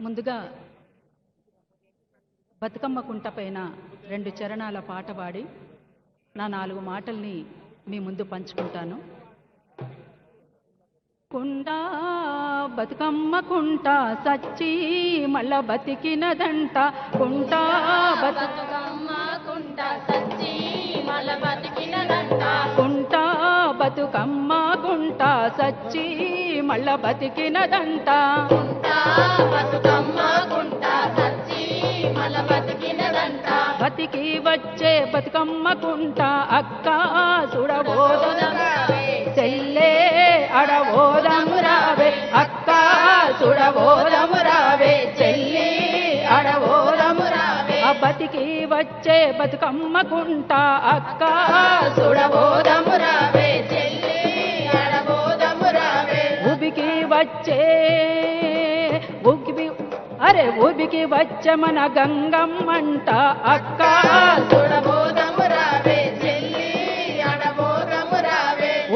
ముందుగా బతుకమ్మ కుంట పైన రెండు చరణాల పాట పాడి నా నాలుగు మాటల్ని మీ ముందు పంచుకుంటాను. కుండ బతుకమ్మ కుంట సచ్చి మళ్ళా బతికినదంట. కుంట బతు బతుకమ్మ కుంట సచ్చి మల బతికినదంట. కుంట బతుకమ్మ కుంట సచ్చి మళ్ళా బతికినదంట. బతికి వచ్చే బతుకమ్మకుంట అక్క సుడబోదం చెల్లే అడబోదము రావే అక్క సుడబోదము రావే చెల్లి అడబోదము రావే ఆ బతికి వచ్చే బతుకమ్మకుంట అక్క సుడబోదము రావే చెల్లి అడబోదము రావే ఉబికి వచ్చే అరే ఊబికి వచ్చమన గంగమ్మంట అక్క.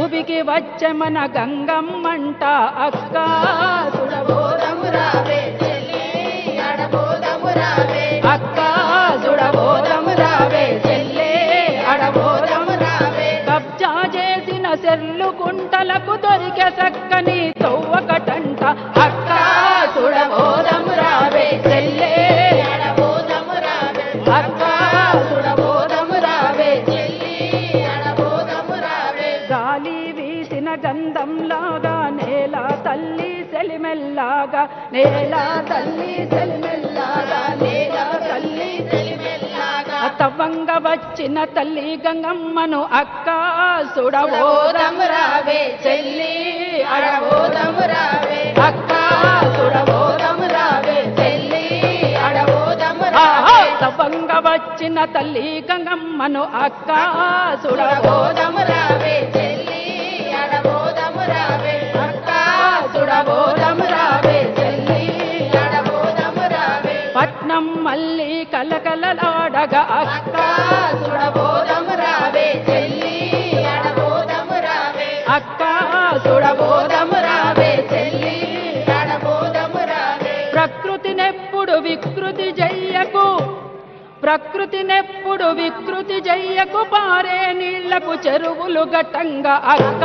ఊబికి రావే గంగమ్మంట అక్క. అక్క రావే చెల్లే రావే కబ్జా చేసిన సెర్లు కుంటలకు దొరికే చక్కని వీసిన గంధంలాగా నేల తల్లి సెలిమెల్లాగా నేల తల్లి సెలిమెల్లాగా నేల తల్లి తెలిమెల్లాగా తవ్వంగ వచ్చిన తల్లి గంగమ్మను అక్క ఓదము రావే చెల్లి అడబోదము రావే అక్క సుడబోదము రావే చెల్లి ఆహా! రావే తవ్వంగ వచ్చిన తల్లి గంగమ్మను అక్క అడబోదము రావే చెల్లి అక్క అక్క రావే చెల్లి అడబోదము రావే. అక్క రావే చెల్లి రావే. ప్రకృతినెప్పుడు వికృతి జయ్యకు ప్రకృతినెప్పుడు వికృతి జయ్యకు పారే నీళ్ళకు చెరువులు ఘటంగా అక్క.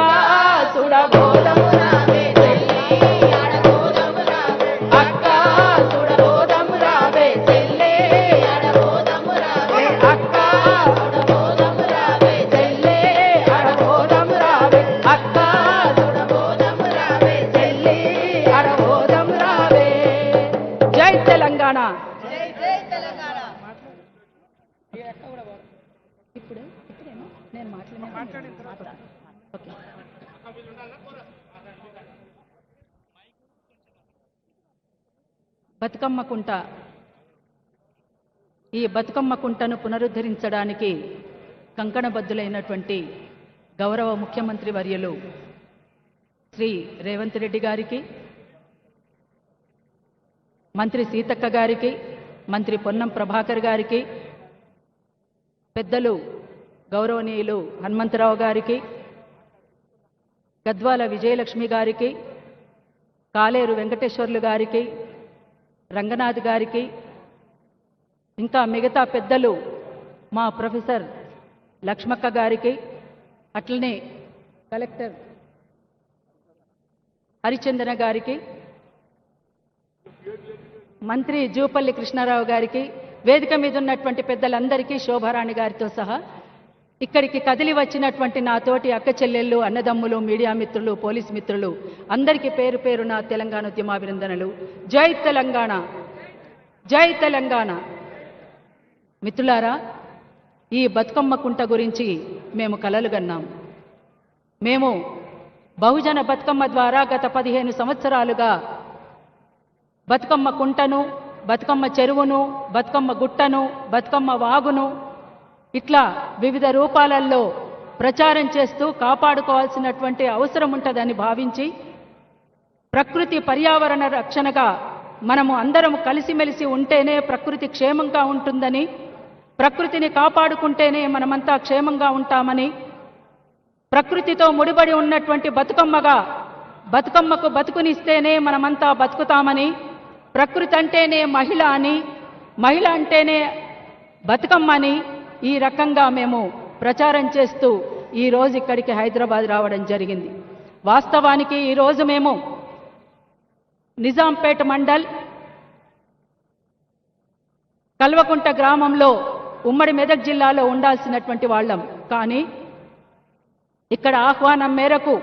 తెలంగాణ. ఇప్పుడు నేను ఓకే. బతుకమ్మ కుంట. ఈ బతుకమ్మ కుంటను పునరుద్ధరించడానికి కంకణబద్దులైనటువంటి గౌరవ ముఖ్యమంత్రి వర్యులు శ్రీ రేవంత్ రెడ్డి గారికి మంత్రి సీతక్క గారికి మంత్రి పొన్నం ప్రభాకర్ గారికి పెద్దలు గౌరవనీయులు హనుమంతరావు గారికి గద్వాల విజయలక్ష్మి గారికి కాలేరు వెంకటేశ్వర్లు గారికి రంగనాథ్ గారికి ఇంకా మిగతా పెద్దలు మా ప్రొఫెసర్ లక్ష్మక్క గారికి అట్లనే కలెక్టర్ హరిచందన గారికి మంత్రి జూపల్లి కృష్ణారావు గారికి వేదిక మీద ఉన్నటువంటి పెద్దలందరికీ శోభారాణి గారితో సహా ఇక్కడికి కదిలి వచ్చినటువంటి నా తోటి అక్క చెల్లెళ్ళు అన్నదమ్ములు మీడియా మిత్రులు పోలీస్ మిత్రులు అందరికీ పేరు పేరు నా తెలంగాణ ఉద్యమాభినందనలు. జై తెలంగాణ! జై తెలంగాణ! మిత్రులారా ఈ బతుకమ్మ కుంట గురించి మేము కలలు గన్నాం. మేము బహుజన బతుకమ్మ ద్వారా గత పదిహేను సంవత్సరాలుగా బతుకమ్మ కుంటను బతుకమ్మ చెరువును బతుకమ్మ గుట్టను బతుకమ్మ వాగును. ఇట్లా వివిధ రూపాలలో ప్రచారం చేస్తూ కాపాడుకోవాల్సినటువంటి అవసరం ఉంటుందని భావించి ప్రకృతి పర్యావరణ రక్షణగా మనము అందరం కలిసిమెలిసి ఉంటేనే ప్రకృతి క్షేమంగా ఉంటుందని ప్రకృతిని కాపాడుకుంటేనే మనమంతా క్షేమంగా ఉంటామని ప్రకృతితో ముడిపడి ఉన్నటువంటి బతుకమ్మగా బతుకమ్మకు బతుకునిస్తేనే మనమంతా బతుకుతామని ప్రకృతి అంటేనే మహిళ అని మహిళ అంటేనే బతుకమ్మ అని ఈ రకంగా మేము ప్రచారం చేస్తూ ఈ రోజు ఇక్కడికి హైదరాబాద్ రావడం జరిగింది. వాస్తవానికి ఈరోజు మేము నిజాంపేట మండల్ కల్వకుంట గ్రామంలో ఉమ్మడి మెదక్ జిల్లాలో ఉండాల్సినటువంటి వాళ్ళం. కానీ ఇక్కడ ఆహ్వానం మేరకు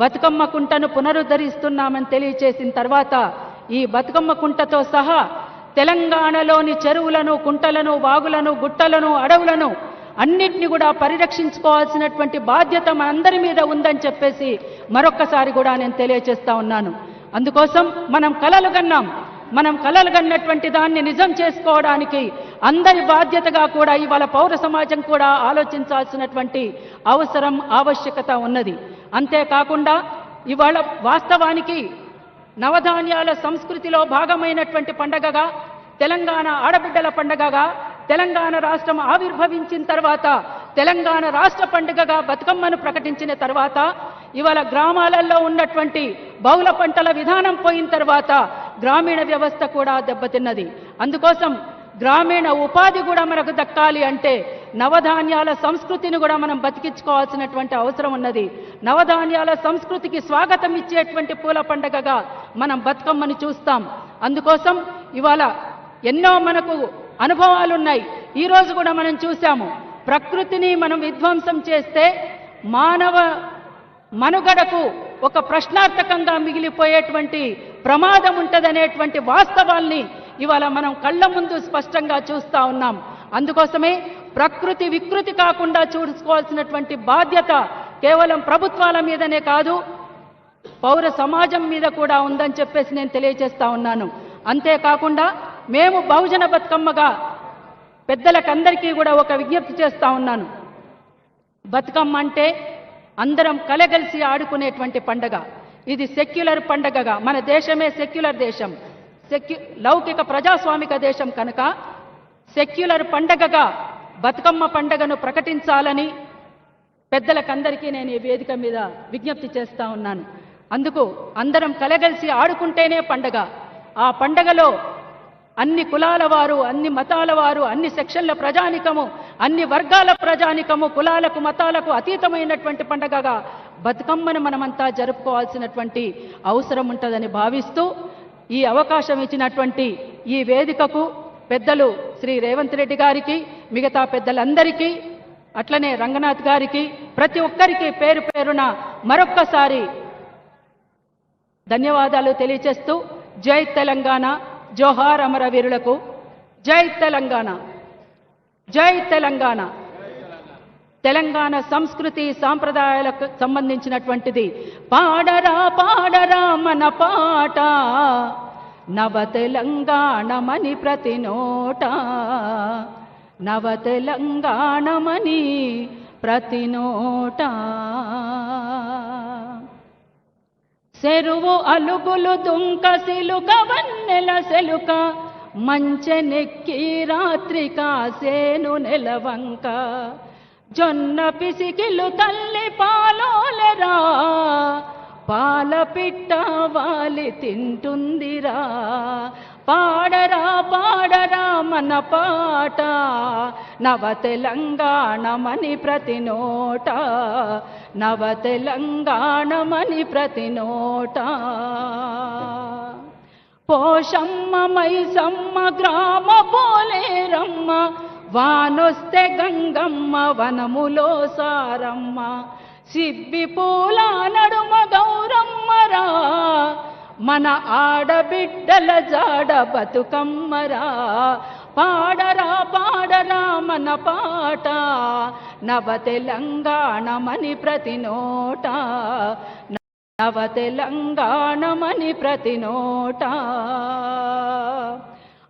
బతుకమ్మ కుంటను పునరుద్ధరిస్తున్నామని తెలియచేసిన తర్వాత ఈ బతుకమ్మ కుంటతో సహా తెలంగాణలోని చెరువులను కుంటలను వాగులను గుట్టలను అడవులను అన్నిటిని కూడా పరిరక్షించుకోవాల్సినటువంటి బాధ్యత మనందరి మీద ఉందని చెప్పేసి మరొక్కసారి కూడా నేను తెలియచేస్తా ఉన్నాను. అందుకోసం మనం కలలు కన్నాం. మనం కలలు కన్నటువంటి దాన్ని నిజం చేసుకోవడానికి అందరి బాధ్యతగా కూడా ఇవాళ పౌర సమాజం కూడా ఆలోచించాల్సినటువంటి అవసరం ఆవశ్యకత ఉన్నది. అంతేకాకుండా ఇవాళ వాస్తవానికి నవధాన్యాల సంస్కృతిలో భాగమైనటువంటి పండగగా తెలంగాణ ఆడబిడ్డల పండగగా తెలంగాణ రాష్ట్రం ఆవిర్భవించిన తర్వాత తెలంగాణ రాష్ట్ర పండుగగా బతుకమ్మను ప్రకటించిన తర్వాత ఇవాళ గ్రామాలలో ఉన్నటువంటి బహుళ పంటల విధానం పోయిన తర్వాత గ్రామీణ వ్యవస్థ కూడా దెబ్బతిన్నది. అందుకోసం గ్రామీణ ఉపాధి కూడా మనకు దక్కాలి అంటే నవధాన్యాల సంస్కృతిని కూడా మనం బతికించుకోవాల్సినటువంటి అవసరం ఉన్నది. నవధాన్యాల సంస్కృతికి స్వాగతం ఇచ్చేటువంటి పూల పండగగా మనం బతుకమ్మని చూస్తాం. అందుకోసం ఇవాళ ఎన్నో మనకు అనుభవాలు ఉన్నాయి ఈ రోజు కూడా మనం చూసాము ప్రకృతిని మనం విధ్వంసం చేస్తే మానవ మనుగడకు ఒక ప్రశ్నార్థకంగా మిగిలిపోయేటువంటి ప్రమాదం ఉంటుందనేటువంటి వాస్తవాల్ని ఇవాళ మనం కళ్ళ ముందు స్పష్టంగా చూస్తా ఉన్నాం. అందుకోసమే ప్రకృతి వికృతి కాకుండా చూసుకోవాల్సినటువంటి బాధ్యత కేవలం ప్రభుత్వాల మీదనే కాదు పౌర సమాజం మీద కూడా ఉందని చెప్పేసి నేను తెలియజేస్తా ఉన్నాను. అంతేకాకుండా మేము బహుజన బతుకమ్మగా పెద్దలకందరికీ కూడా ఒక విజ్ఞప్తి చేస్తా ఉన్నాను. బతుకమ్మ అంటే అందరం కలగలిసి ఆడుకునేటువంటి పండగ. ఇది సెక్యులర్ పండగగా మన దేశమే సెక్యులర్ దేశం. సెక్యు లౌకిక ప్రజాస్వామిక దేశం కనుక సెక్యులర్ పండగగా బతుకమ్మ పండగను ప్రకటించాలని పెద్దలకందరికీ నేను ఈ వేదిక మీద విజ్ఞప్తి చేస్తా ఉన్నాను. అందుకు అందరం కలగలిసి ఆడుకుంటేనే పండగ. ఆ పండగలో అన్ని కులాల వారు అన్ని మతాల వారు అన్ని సెక్షన్ల ప్రజానికము అన్ని వర్గాల ప్రజానికము కులాలకు మతాలకు అతీతమైనటువంటి పండగగా బతుకమ్మను మనమంతా జరుపుకోవాల్సినటువంటి అవసరం ఉంటుందని భావిస్తూ ఈ అవకాశం ఇచ్చినటువంటి ఈ వేదికకు పెద్దలు శ్రీ రేవంత్ రెడ్డి గారికి మిగతా పెద్దలందరికీ అట్లనే రంగనాథ్ గారికి ప్రతి ఒక్కరికి పేరు పేరున మరొక్కసారి ధన్యవాదాలు తెలియచేస్తూ జై తెలంగాణ జోహార్ అమరవీరులకు. జై తెలంగాణ జై తెలంగాణ. తెలంగాణ సంస్కృతి సాంప్రదాయాలకు సంబంధించినటువంటిది. పాడరా పాడరా మన పాట. నవ తెలంగాణమని ప్రతి నోట. నవ తెలంగాణమని ప్రతి నోట చెరువు అలుగులు దుంక సిలుక వన్నెల సెలుక మంచెనెక్కి రాత్రి కాసేను నెలవంక. జొన్న పిసికిలు తల్లి పాలోలెరా పాల పిట్ట వాలి తింటుందిరా. పాడరా పాడరా మన పాట. నవ తెలంగాణమని ప్రతి నోట. నవ తెలంగాణమని ప్రతి నోట. పోషమ్మ మైసమ్మ గ్రామ పోలేరమ్మ. వానొస్తే గంగమ్మ వనములో సారమ్మ. సిబ్బి పూల నడుమ గౌరమ్మరా మన ఆడబిడ్డల జాడ బతుకమ్మరా. పాడరా పాడరా మన పాట. నవ తెలంగాణమని ప్రతి నోట. నవ తెలంగాణమని ప్రతి నోట.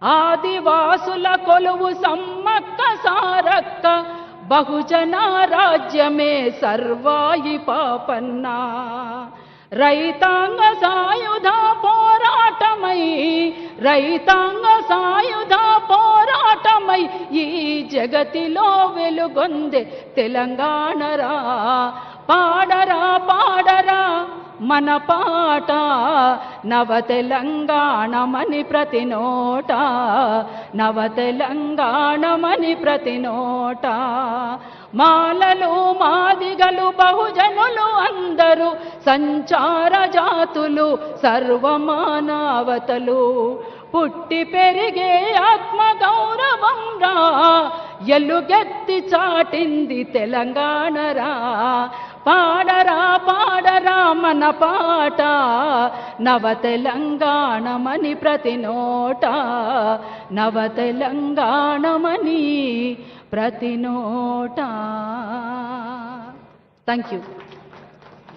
ఆదివాసుల కొలువు సమ్మక్క సారక్క. బహుజన రాజ్యమే సర్వాయి పాపన్నా. రైతాంగ సాయుధ పోరాటమై రైతాంగ సాయుధ పోరాటమై ఈ జగతిలో వెలుగొందే తెలంగాణరా. పాడరా పాడరా మన పాట. నవ తెలంగాణమని ప్రతి నోట. నవ తెలంగాణమని ప్రతి నోట. మాలలు మాదిగలు బహుజనులు అందరూ సంచార జాతులు సర్వమానవతలు. పుట్టి పెరిగే ఆత్మ గౌరవం రా ఎలుగెత్తి చాటింది తెలంగాణరా. పాడరా పాడరా మన పాట నవ తెలంగాణమని ప్రతి నోట నవ తెలంగాణమని ప్రతి నోట. Thank you